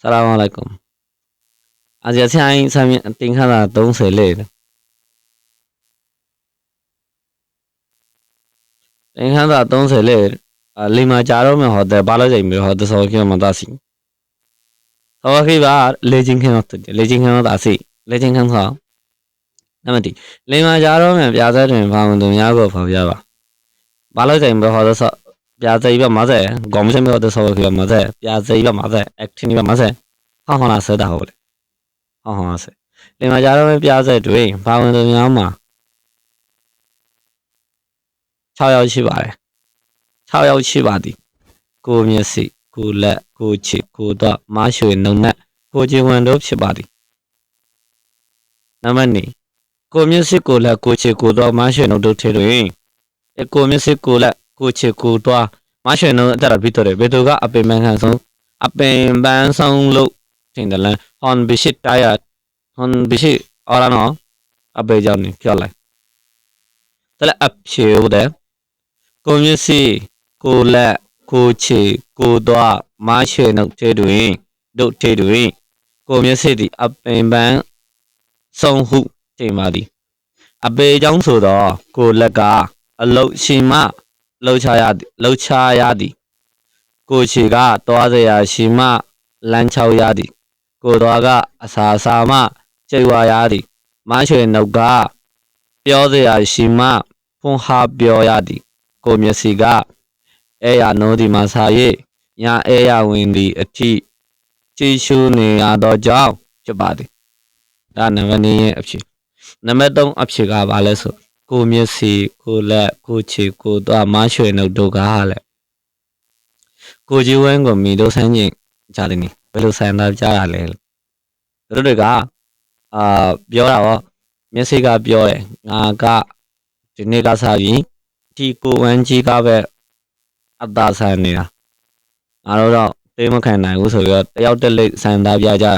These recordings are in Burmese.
ဆလာမ်အလိုင်ကွမ်အာဇီဆိုင်ဆိုင်တင်ခါတာ30လေတင်ခါတာ30လေအလီမာကြာတော့မယ်ဟောတဲ့ဘာလို့ကြိုင်ပြီးဟောတဲ့ဆောကိမတာစီဆောကိပါလေချင်းခင်တော့လေချင်းခင်တော့အ စီလေချင်းခင်ဆောနမတိလီမာကြာတော့မယ်ပြာသက်တွင်ဘာဝင်သူများကိုဖော်ပြပါဘာလို့ကြိုင်ပြီးဟောတဲ့ဆောပြာသက်ပြီးမဆက်ဂေါမစမေဟောတဲ့ဆောကိမဆက်ပြာသက်ပြီးမဆက်အက်တင်ပြီးမဆက်ဟောဟောလာဆက်တာဟုတ်လေဟောဟောဆက်လီမာကြာတော့မယ်ပြာသက်တွင်ဘာဝင်သူများမှာ6ယောက်ရှိပါတယ်6ယောက်ရှိပါသည်ကိုမျက်စိကိုလက်ကိုချစ်ကိုတော့မရွှေနှုံနဲ့ကိုကြည်ဝန်တို့ဖြစ်ပါသည်နံပါတ်2ကိုမျက်စိကိုလက်ကိုချစ်ကိုတော့မရွှေနှုံတို့ထဲတွင်အကိုမျက်စိကိုလက် ကိုချစ်ကိုတော့မရွှေနှုံအတရပြီးတော့ဘယ်သူကအပင်ပန်းခံဆုံးအပင်ပန်းဆုံးလို့ထင်တယ်လဲဟွန်ဘီရှိတယာဟွန်ဘီရှိအော်လာနော်အပေကြောင့်နေပြောလိုက်တလဲအဖြေဦးတယ်ကိုမျက်စိကိုလက်ကိုချေကိုသွားမရှိနှုတ်ထဲတွင်ဒုတ်ထဲတွင်ကိုမျက်စိသည်အပင်ပန်းဆုံးဟုချိန်ပါသည်အပေကြောင့်ဆိုတော့ကိုလက်ကအလုတ်ရှင်မ လှုပ်ချရသည်လှုပ်ချရသည်ကိုချေကသွားစရာရှင်မလမ်းချောက်ရသည်ကိုသွားကအစာစာမကျိတ်ဝါရသည်မရှိနှုတ်ကပြောစရာရှင်မဖွန်ဟာပြောရသည်ကိုမျက်စိကအဲရနိုးဒီမှာစာ၍ညာအဲရဝင်သည်အထိကြည်ရှုနေရသောကြောင့်ဖြစ်ပါသည်ဒါနံပါတ်2ရဲ့အဖြစ်နံပါတ်3အဖြစ်ကဘာလဲဆို ကိုမျက်စိကိုလက်ကိုခြေကိုသွားမရွှေနှုတ်တို့ကဟာလဲကိုကြီးဝန်းကိုမိတို့ဆန်းကျင်ကြတယ်နိဘယ်လိုဆန်တာကြားရလဲလို့သူတို့တွေကအာပြောတာပေါ့မျက်စိကပြောတယ်ငါကဒီနေ့ကစားပြီးဒီကိုဝန်းကြီးကပဲအသာဆန်နေတာငါတို့တော့ပေးမခံနိုင်ဘူးဆိုပြီးတော့တယောက်တစ်လိပ်ဆန်သားပြကြတာ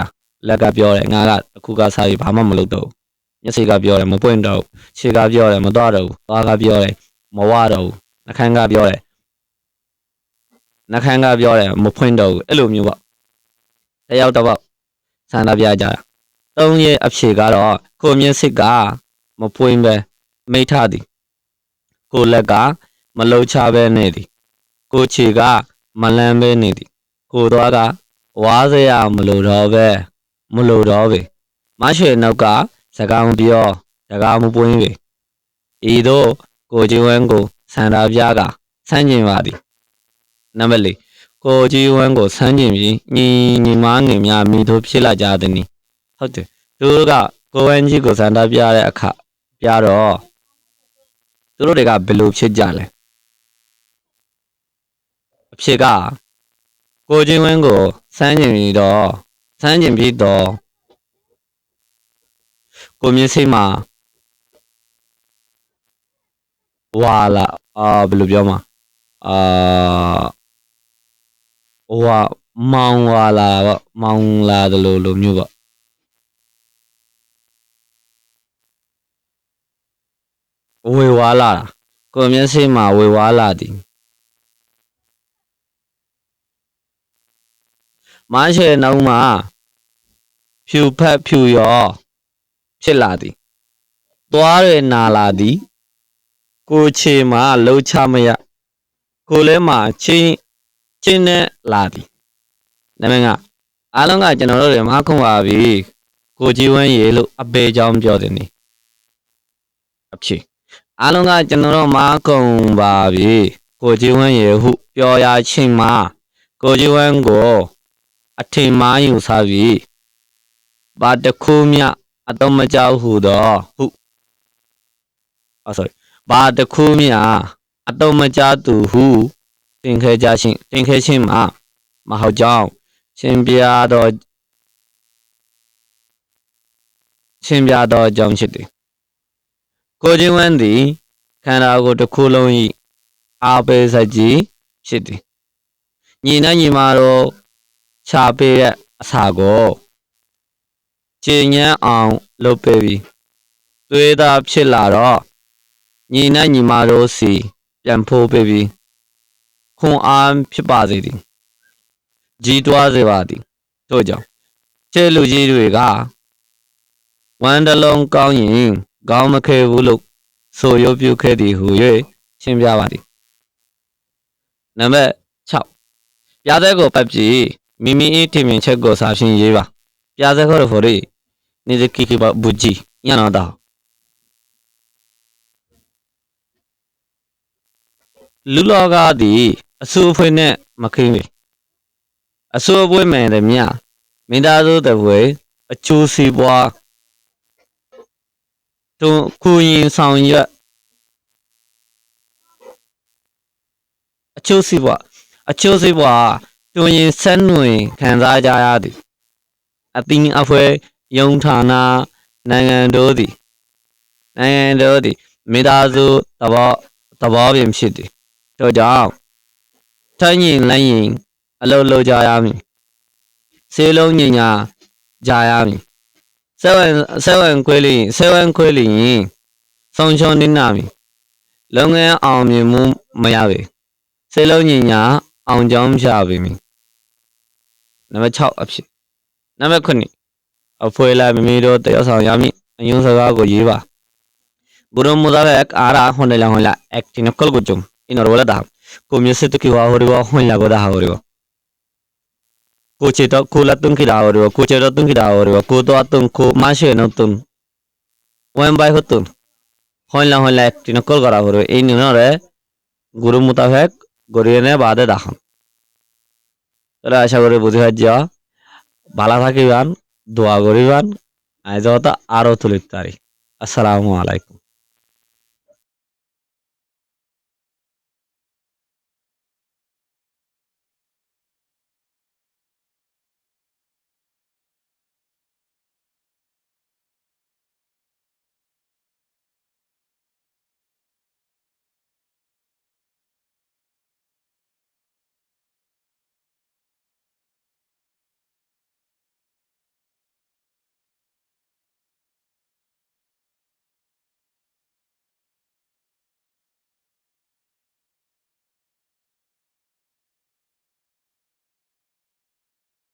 လက်ကပြောတယ်ငါကအခုကစားပြီးဘာမှမလုပ်တော့ဘူး မျက်စိကပြောတယ်မပွင့်တော့ဘူးခြေကပြောတယ်မတော့တော့ဘူးသွားကပြောတယ်မဝတော့ဘူးနှခမ်းကပြောတယ်နှခမ်းကပြောတယ်မဖွင့်တော့ဘူးအဲ့လိုမျိုးပေါ့တယောက်တစ်ပေါက်ဆန်သားပြကြတာသုံးရဲ့အဖြေကတော့ကိုမျက်စိကမပွင့်ပဲမိထသည်ကိုလက်ကမလှုပ်ချပဲနေသည်ကိုချီကမလန်းပဲနေသည်ကိုသွားကဝါးစရာမလိုတော့ပဲမလိုတော့ပဲမရွှေနောက်က စကားမပြောစကားမပွင့်ပဲဤသို့ကိုကြီးဝန်းကိုဆန္ဒပြကဆန်းကျင်ပါသည်နံပါတ်၄ကိုကြီးဝန်းကိုဆန်းကျင်ပြီးညီညီမငင်များမိတို့ဖြစ်လာကြသည်နီဟုတ်တယ်သူတို့ကကိုဝန်းကြီးကိုဆန္ဒပြတဲ့အခါပြတော့သူတို့တွေကဘယ်လိုဖြစ်ကြလဲအဖြစ်ကကိုချင်းဝင်းကိုစမ်းကျင်ပြီးတော့စမ်းကျင်ပြီးတော့ ကိုမျက်စိမှာဝါလာအာဘယ်လိုပြောမှာအာဝါမောင်ဝါလာပေါ့မောင်လာတယ်လို့လိုမျိုးပေါ့ဝေဝါလာတာကိုမျက်စိမှာဝေဝါလာသည်မရှိနောက်မှာဖြူဖက်ဖြူရော ဖြစ်လာသည်သွားရနာလာသည် ကိုချေမှာလှုပ်ချမရကိုလဲမှာချင်းချင်းနဲ့လာသည်နာမည်ကအားလုံးကကျွန်တော်တို့တွေမခုံပါပြီကိုကြီးဝန်းရေလို့အပေချောင်းပြောတယ်နေအဖြစ်အားလုံးကကျွန်တော်တို့မခုံပါပြီကိုကြီးဝန်းရေဟုပြောရချင်းမှာကိုကြီးဝန်းကိုအထင်မှားယူစားပြီးဘာတစ်ခုမျှ အတော့မကြောက်ဟုတော့ဟုအော် sorry ဘာတစ်ခုမျှအတော့မကြောက်သူဟုတင်ခဲကြရှင်တင်ခဲချင်းမှာမဟုတ်ကြောင်းရှင်ပြတော်ရှင်ပြတော်အကြောင်းဖြစ်တယ်ကိုချင်းဝန်းသည်ခန္ဓာကိုယ်တစ်ခုလုံး၏အာပေစကြီးဖြစ်တယ်ညီနဲ့ညီမတို့ချပေးတဲ့အစာကို ကျင်ញမ်းအောင်လုပ်ပေးပြီးသွေးသားဖြစ်လာတော့ညီနဲ့ညီမတို့စီပြန်ဖိုးပေးပြီးခွန်အားဖြစ်ပါစေသည်ကြီးတွားစေပါသည်တို့ကြောင့်ချေလူကြီးတွေကဝမ်တလုံးကောင်းရင်ကောင်းမခဲဘူးလို့ဆိုရုပ်ပြုခဲ့သည်ဟု၍ရှင်းပြပါသည်နံပါတ်6ပြားသက်ကိုပတ်ပြီးမိမိ၏ထင်မြင်ချက်ကိုစာရှင်းရေးပါ ပြားသက်ခေါ်ဖို့ရနေစကိကိဘဘူဂျီညနာတာလူလောကသည်အဆူအဖွေနှင့်မခင်းပေအဆူအပွေးမယ်သည်မြမင်းသားစုတပွေအချိုးစီပွားတွန်ခုရင်ဆောင်ရွက်အချိုးစီပွားအချိုးစီပွားတွင်ရင်ဆက်နွင်ခံစားကြရသည် အသင်းအဖွဲယုံဌာနနိုင်ငံတို့သည်နိုင်ငံတို့သည်မိသားစုသဘောသဘောပင်ဖြစ်သည်တို့ကြောင့်ထိုင်ရင်လည်းရင်အလုပ်လုပ်ကြရမည်စေလုံးညင်ညာကြရမည်ဆက်ဝင်ဆက်ဝင်ခွေးလျင်ဆက်ဝင်ခွေးလျင်ဆုံးချုံနေနာမည်လုပ်ငန်းအောင်မြင်မှုမရပေစေလုံးညင်ညာအောင်ကြောင်းဖြာပေမည်နံပါတ်6အဖြစ် 那么肯定，啊，回来没着得要上下面，用啥个过去吧。বুড়ো মোতাবেক আরা হন্ডেলা হইলা একটি নকল গুজুম ইনর বলে দাহাম কমিয়েছে তো কি হওয়া হরিব হইলা গো দাহা হরিব কুচিত কুল আতুন কি দাহা হরিব কুচের আতুন কি দাহা হরিব কুত আতুন কু মাসে নতুন ওয়েম বাই হতুন হইলা হইলা একটি নকল করা হরিব এই নিনরে গুরু মোতাবেক গড়িয়ে নে বাদে দাহাম তাহলে আশা করি বুঝে যা ভালো থাকিবান দোয়া করিবান। আজ আরও তুলিত তারি আসসালামু আলাইকুম।